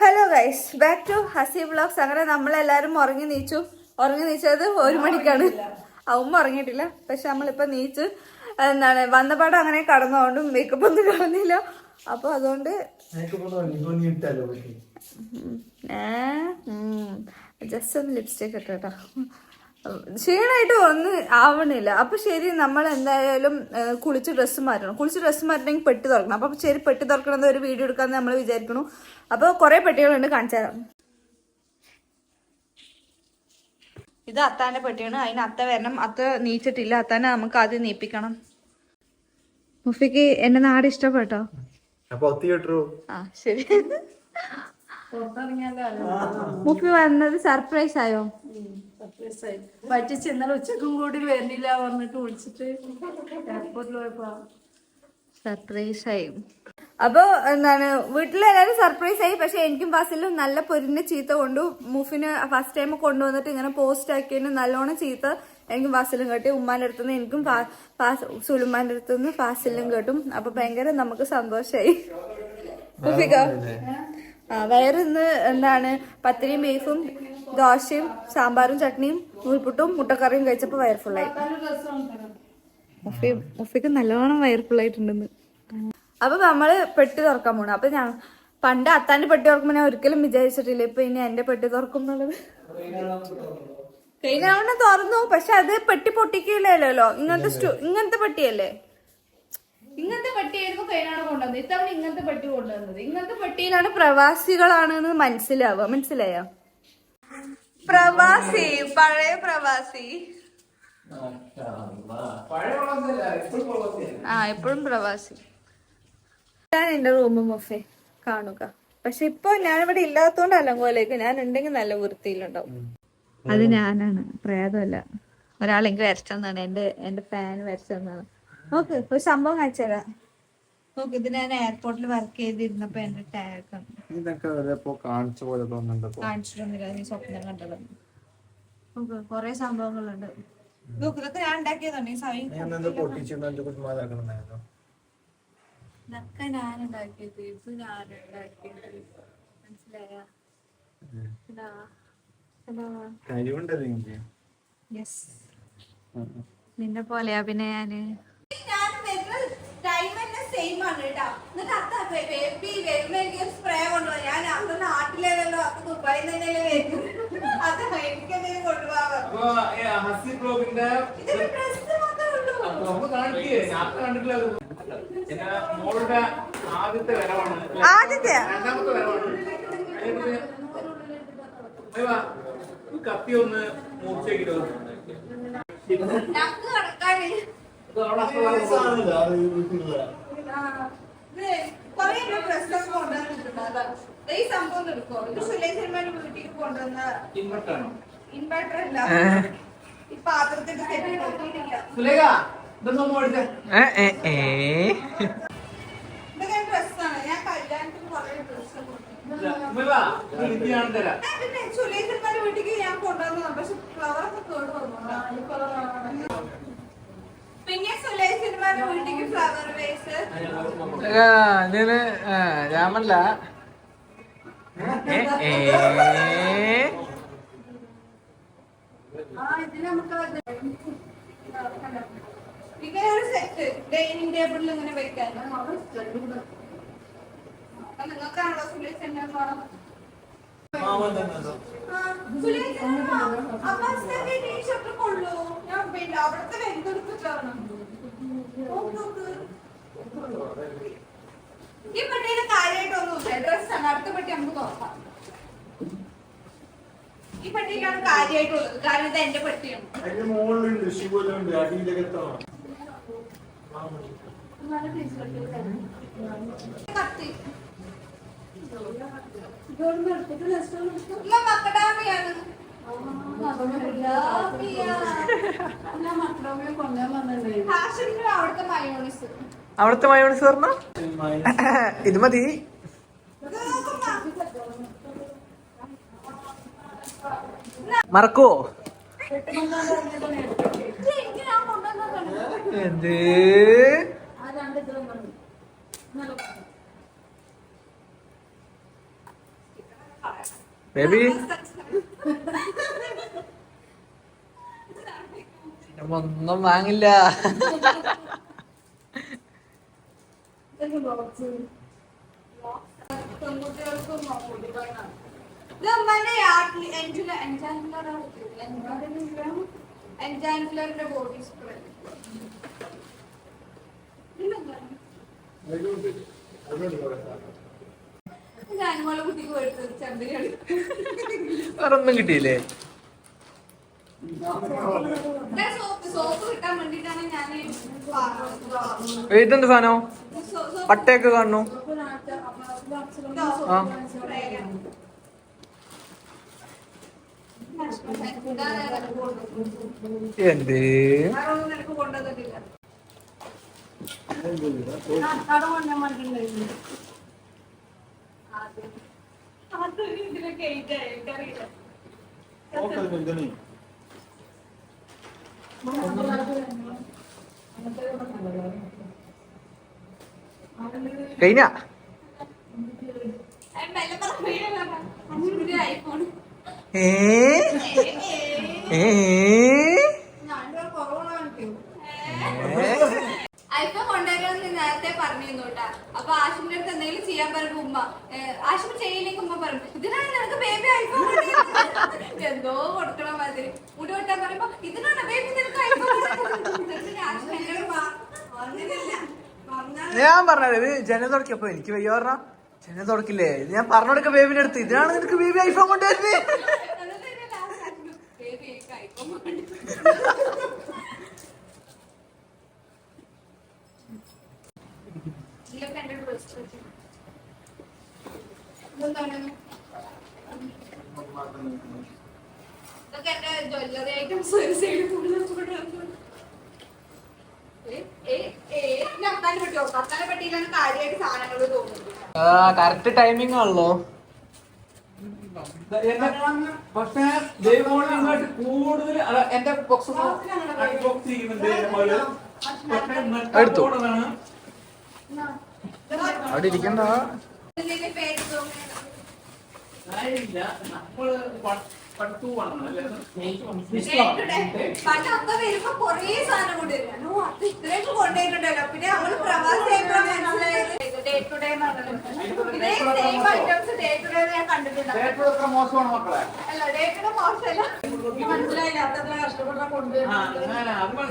Hello guys back to Hasi vlogs അങ്ങനെ നമ്മളെല്ലാവരും ഉറങ്ങി നീച്ചു. ഉറങ്ങി നീച്ചത് ഒരു മണിക്കാണ്. അവമ്മ ഉറങ്ങിയിട്ടില്ല. പക്ഷെ നമ്മളിപ്പോൾ നീച്ച് എന്താണ് വന്നപാട് അങ്ങനെ കടന്നുകൊണ്ടും മേക്കപ്പ് ഒന്നും കാണുന്നില്ല അപ്പൊ അതുകൊണ്ട് ജസ്റ്റ് ഒന്ന് ലിപ്സ്റ്റിക് ഇട്ടോ ക്ഷീണമായിട്ട് ഒന്നും ആവണില്ല. അപ്പൊ ശരി നമ്മൾ എന്തായാലും കുളിച്ച് ഡ്രസ്സ് മാറ്റണം. കുളിച്ച് ഡ്രസ്സ് മാറ്റണമെങ്കിൽ പെട്ടി തുറക്കണം. അപ്പൊ ശരി പെട്ടി തുറക്കണത് ഒരു വീഡിയോ എടുക്കാന്ന് നമ്മൾ വിചാരിക്കണു അപ്പൊ കുറെ പെട്ടികളുണ്ട് കാണിച്ചു തരാം. ഇത് അത്താന്റെ പെട്ടിയാണ്. അതിന് അത്ത വരണം. അത്ത നീച്ചിട്ടില്ല. അത്താനെ നമുക്ക് ആദ്യം നീപ്പിക്കണം. മുഫിക്ക് എന്റെ നാട് ഇഷ്ടപ്പെട്ടോ? ആ ശരി. മുഫി വന്നത് സർപ്രൈസ് ആയോ? പറ്റിച്ച് ഇന്നലെ ഉച്ചക്കും കൂടി വരുന്നില്ല പറഞ്ഞിട്ട് വിളിച്ചിട്ട് എയർപോർട്ടിൽ പോയപ്പോ. സർപ്രൈസ് ആയി. അപ്പൊ എന്താണ് വീട്ടിലെല്ലാരും സർപ്രൈസ് ആയി പക്ഷെ എനിക്കും ഫാസിലും നല്ല പൊരിഞ്ഞ ചീത്ത കൊണ്ടു. മുഫിന് ഫസ്റ്റ് ടൈം കൊണ്ടുവന്നിട്ട് ഇങ്ങനെ പോസ്റ്റ് ആക്കിയതിന് നല്ലോണം ചീത്ത എനിക്കും ഫാസിലും കേട്ടി. ഉമ്മാന്റെ അടുത്തുനിന്ന് എനിക്കും സുലുമാന്റെ അടുത്തുനിന്ന് ഫാസിലും കേട്ടും. അപ്പൊ ഭയങ്കര നമുക്ക് സന്തോഷമായി മുഫിക ആ വയറിന്ന് എന്താണ്? പത്തിരിയും ബീഫും ദോശയും സാമ്പാറും ചട്നിയും നൂൽപുട്ടും മുട്ടക്കറിയും കഴിച്ചപ്പോ വയർ ഫുള്ളായി മുഫി മുഫിക്ക് നല്ലോണം വയർ ഫുള്ളായിട്ടുണ്ടെന്ന് അപ്പൊ നമ്മൾ പെട്ടി തുറക്കാൻ പോണു. അപ്പൊ ഞാൻ പണ്ട് അത്താന്റെ പെട്ടി തുറക്കുമ്പോ ഞാൻ ഒരിക്കലും വിചാരിച്ചിട്ടില്ല. ഇപ്പൊ ഇനി എന്റെ പെട്ടി തുറക്കും എന്നുള്ളത്. കഴിഞ്ഞ തുറന്നു. പക്ഷെ അത് പെട്ടി പൊട്ടിക്കില്ലല്ലോ ഇങ്ങനത്തെ ഇങ്ങനത്തെ പെട്ടിയല്ലേ? ഇങ്ങനത്തെ പട്ടി ആയിരുന്നു കൈനാണ് കൊണ്ടുവന്നത്. ഇത്തവണ ഇങ്ങനത്തെ പട്ടി കൊണ്ടുവന്നത്. ഇങ്ങനത്തെ പട്ടിയിലാണ് പ്രവാസികളാണെന്ന് മനസ്സിലാവുക. മനസ്സിലായോ? പ്രവാസി പഴയ പ്രവാസി. ആ എപ്പോഴും പ്രവാസി. ഞാൻ എന്റെ റൂം മൊഫെ കാണുക. പക്ഷെ ഇപ്പൊ ഇവിടെ ഇല്ലാത്തോണ്ട് അലങ്കോലേക്ക് ഞാൻ ഉണ്ടെങ്കിൽ നല്ല വൃത്തിയിലുണ്ടാവും. അത് ഞാനാണ്. പ്രേതമല്ല. ഒരാൾ എനിക്ക് വരച്ചെന്നാണ്. എന്റെ എന്റെ ഫാൻ വരച്ചെന്നാണ്. ഒരു സംഭവം കാണിച്ചുതരാം നോക്ക് ഇത് ഞാൻ എയർപോർട്ടിൽ വർക്ക് ചെയ്തിരുന്നപ്പോ എന്റെ ടാഗ് ആണ് ഇതൊക്കെ കാണിച്ച പോലെ തോന്നുന്നുണ്ട് കാണിച്ചിട്ടൊന്നുമില്ല നീ സ്വപ്നം കണ്ടതാണ് നോക്ക് കൊറേ സംഭവങ്ങളുണ്ട്. നോക്ക് ഇതൊക്കെ ഞാൻ ഉണ്ടാക്കിയതാണ്. ഈ സമയം ഞാൻ ഇതൊക്കെ ഞാൻ ഉണ്ടാക്കിയത്. ഇത് ഞാൻ ഉണ്ടാക്കിയത്. മനസ്സിലായ? ഇതാ. ഇതാ. കഴിവുണ്ടല്ലോ എനിക്ക് യെസ് നിന്നെ പോലെയാ പിന്നെ ഞാൻ. ഞാൻ വരുന്ന ടൈം തന്നെ സെയിം ആണ് കേട്ടോ എന്നിട്ട് അത്ത ബേബി വരുമ്പോ എനിക്ക് സ്പ്രേ കൊണ്ടുപോകാം ഞാൻ അന്ന് നാട്ടിലേലല്ലോ അത്ത ദുബായിൽ തന്നെയല്ലേ വരുന്നത്. അത് എനിക്ക് എന്തെങ്കിലും കൊണ്ടുപോകാം അപ്പൊ അപ്പൊ ആദ്യത്തെ വരവാണ്. ആദ്യത്തെ രണ്ടാമത്തെ വരവാണ്. കത്തി ഒന്ന് മൂർച്ചയാക്കിട്ട് ഇൻവെർട്ടർ അല്ല. ഈ പാത്രത്തിന്റെ സെറ്റ് നോക്കിയിട്ടില്ല സുലേഖ ഇതൊന്നും മേടിച്ചേ ഇതൊക്കെ ഡ്രസ്സാണ് ഞാൻ കല്യാണത്തിന് കുറെ ഡ്രസ്സ് പിന്നെ സുലേഖന്മാരുടെ വീട്ടിലേക്ക് ഞാൻ കൊണ്ടുവന്നതാണ്. പക്ഷെ ഫ്ലവറൊക്കെ കേട് വന്നു പിന്നെ സുലേഖന്മാരുടെ വീട്ടിലേക്ക് ഫ്ലവർ വേസ് ഇതിന് രാമല്ല ഇങ്ങനെ ഒരു സെറ്റ് ഡൈനിങ് ടേബിളിൽ ഇങ്ങനെ വെക്കാൻ അവിടുത്തെ വെന്തെടുത്തിട്ടാണ് ഈ പെട്ടിയിൽ കാര്യമായിട്ടൊന്നുമില്ല ഡ്രസ്സാണ് അടുത്ത പെട്ടി നമുക്ക് നോക്കാം ഈ പെട്ടിയിലാണ് കാര്യമായിട്ടുള്ളത് കാരണം ഇത് എന്റെ പെട്ടിയാണ്. അതിന്റെ മുകളിലുണ്ട് ശിവലുണ്ട് അടിയിലൊക്കെ എത്തണം കത്തി. ഇതൊന്നും അവിടുത്തെ മയോണിസ് പറഞ്ഞ? ഇത് മതി. മറക്കോ എന്ത്? ആ രണ്ട് ഇതിലും പറഞ്ഞു ബേബി ഒന്നും വാങ്ങില്ല പെൺകുട്ടികൾക്കും മുടിവേണം. ഇത് അമ്മേന്റെ യാർഡിൽ എൻജുല വാങ്ങില്ല. ബോഡി സ്പ്രേ ഒന്നും കിട്ടിയില്ലേ സോപ്പ് സോപ്പ് കിട്ടാൻ വേണ്ടിട്ടാണ് ഞാൻ ഈ പറഞ്ഞത്. ഇതെന്ത് സാധനോ പട്ടയൊക്കെ കാണുന്നു ആ എന്ത് വേറൊന്നും കഴിഞ്ഞ? ഐഫോൺ കൊണ്ടുവരുമെന്ന് നേരത്തെ പറഞ്ഞിരുന്നു കേട്ടാ അപ്പൊ ആഷിന്റെ അടുത്ത് എന്തെങ്കിലും ചെയ്യാൻ പറഞ്ഞു ഉമ്മ ചെയ്യില്ലെങ്കിൽ ഉമ്മ പറഞ്ഞു ഇതിനാണ് നിനക്ക് ബേബി ഐഫോൺ കൊണ്ടുവരുന്നത്?" എന്തോ കൊടുക്കണ മാതിരി മുടി വെട്ടാൻ പറയുമ്പോ ഇതിനാണ് ബേബി നിനക്ക് ഐഫോൺ ഞാൻ പറഞ്ഞത് ജനം ജന തുടക്കിയപ്പോ എനിക്ക് വയ്യ പറഞ്ഞ ജനം തുടക്കില്ലേ? ഞാൻ ഞാൻ കൊടുക്ക ബേബിന്റെ അടുത്ത്. ഇതിനാണ് നിനക്ക് ബേബി ഐഫോൺ കൊണ്ടുവരുന്നത് ഇതൊക്കെ എന്റെ ജ്വല്ലറി ഐറ്റംസ് ഒരു സൈഡ് അത്താനെ പെട്ടി ഓർക്കും പെട്ടിയിലാണ് കാര്യമായിട്ട് സാധനങ്ങൾ തോന്നുന്നത്. കറക്റ്റ് ടൈമിംഗ് ആണല്ലോ. പക്ഷേ ദൈവമോളെ ഇങ്ങോട്ട് കൂടുതൽ എന്റെ ബോക്സ് അൺബോക്സ് ചെയ്യുന്നുണ്ട് എടുത്തു. അവിടെ ഇരിക്കണ്ട. നമ്മൾ പണ്ട് അത്ത വരുമ്പോ കൊറേ സാധനം കൊണ്ടുവരും ഓ അത് ഇത്രയൊക്കെ കൊണ്ടുവരുന്നുണ്ടല്ലോ. പിന്നെ നമ്മൾ പ്രവാസിയായപ്പോഴാണ് മനസ്സിലായത് day to day same items day to day ഞാൻ കണ്ടിട്ടുണ്ട്. അല്ല ഡേ ടു ഡേ മോശമല്ല. മനസ്സിലായില്ല. അത്ര കഷ്ടപ്പെട്ട ആ, കൊണ്ടുവരുന്നത്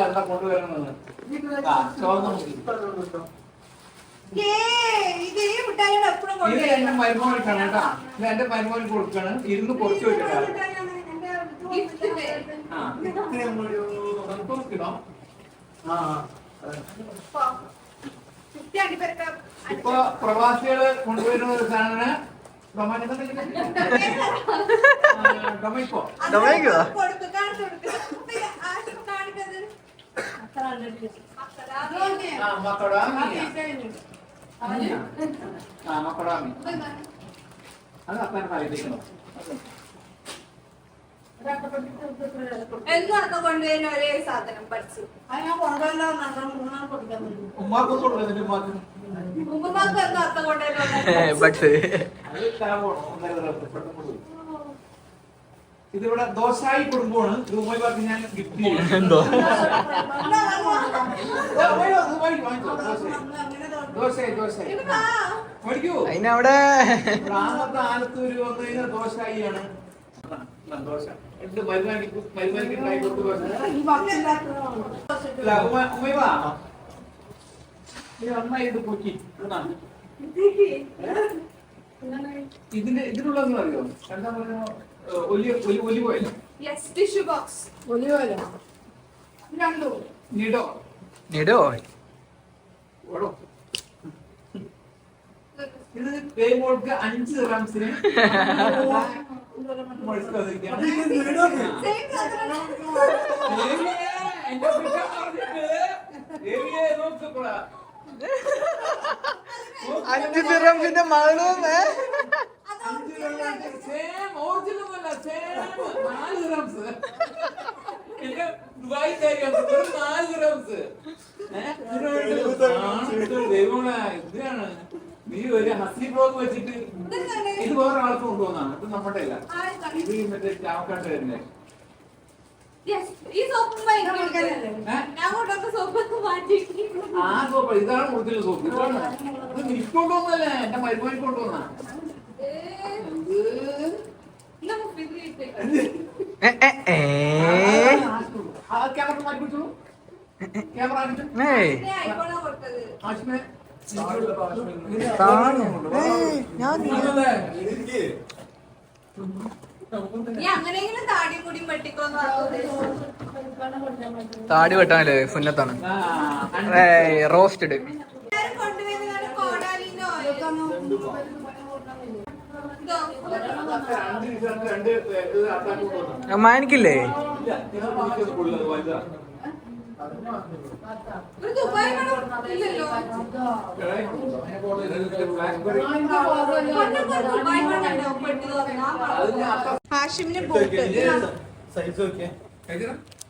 എന്താ കൊണ്ടുവരുന്നത്? ഇത് എന്റെ മരുമോനിക്കാണ് കേട്ടാ. ഇത് എന്റെ മരുമോന് കൊടുക്കാണ്. ഇരുന്ന് കുറച്ച് ഇപ്പൊ പ്രവാസികൾ കൊണ്ടുവരുന്ന ഒരു സാധനം ടൊമാറ്റോ? അത് അപ്പൻ പറയിപ്പിക്കണം സാധനം പഠിച്ചു ഉമ്മാക്ക് ബട്ട്. ഇതിവിടെ ദോശായി കുടുംബമാണ്. ഇത് ഉമ്മയി പറഞ്ഞ് ഞാൻ ഗിഫ്റ്റ് ചെയ്യും. എന്തോ? ഏ, ഉമ്മയി വാ, ഉമ്മയി വാങ്ങിച്ചോ, ദോശയായി. ദോശയായി ദോശയായി. മേടിക്കൂ അതിനവിടെ ഗ്രാമത്തെ ആലത്തൂര് വന്നു കഴിഞ്ഞാൽ ദോശായിയാണ്. ദോശ. എന്നിട്ട് മരുമാനിക്ക് മരുമാനിക്ക് ഉണ്ടായി കൊടുത്തു ദോശ ഇല്ല, ഉമ്മ- വാ. ഇത് പൊക്കി. ഇതിന്റെ ഇതിനുള്ളതെന്ന് അറിയോ? എന്താ പറയുക? ഒലി ഒലി ഒലി പോയല്ലോ യെസ് ടിഷ്യൂ ബോക്സ് ഒലിവല്ലോ രണ്ടോ. നിടോ. നിടോ. ഓടോ. ഇത് പേമോൾക്ക് അഞ്ച് റംസിന് എന്റെ നോക്കപ്പെടാ അഞ്ച് ദിറംസിന്റെ മകളും നീ ഒരു ഹസ്ലി ബ്ലോക്ക് വെച്ചിട്ട് ഇത് വേറെ ആൾക്ക് കൊണ്ടുവന്നാണ്. ഇത് നമ്മുടെ അല്ല. ഇത് മറ്റേ ചാവക്കാട്ട് തന്നെ. ആ സോപ്പ് ഇതാണ് ഒറിജിനൽ സോപ്പ് ഇതാണ്. ഇത് നീ കൊണ്ടുവന്നല്ല എന്റെ മരുമാൻ കൊണ്ടുവന്നാ. ക്യാമറ മാറ്റി പിടിച്ചോളൂ ക്യാമറ ആശ്മേ? ഏയ്, ഞാൻ താടി വെട്ടാനല്ലേ? സുന്നത്താണ്. റോസ്റ്റഡ്. മാനിക്കില്ലേ ഹാഷിമിന് ബോട്ട്.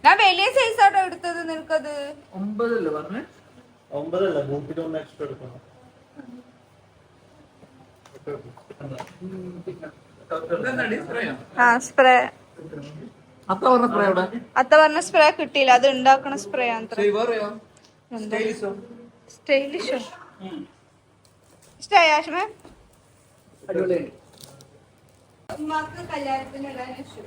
ഞാൻ വലിയ സൈസ് ആട്ടോ എടുത്തത് നിനക്കത്? ഒമ്പതല്ലേ പറഞ്ഞേ? ഒമ്പതല്ല ബൂട്ടിൽ ഒന്ന് എക്സ്ട്രാ എടുക്കണം. ആ സ്പ്രേ അത്ത പറഞ്ഞ സ്പ്രേ അവിടെ അത്ത പറഞ്ഞ സ്പ്രേ കിട്ടിയില്ല. അത് ഉണ്ടാക്കണ സ്പ്രേ സ്റ്റൈലിഷോ ഇഷ്ടായി ഹാഷിമേ അടിപൊളിയായി. ഉമ്മാക്ക് കല്യാണത്തിന് ഇടാൻ ഇഷ്ടം.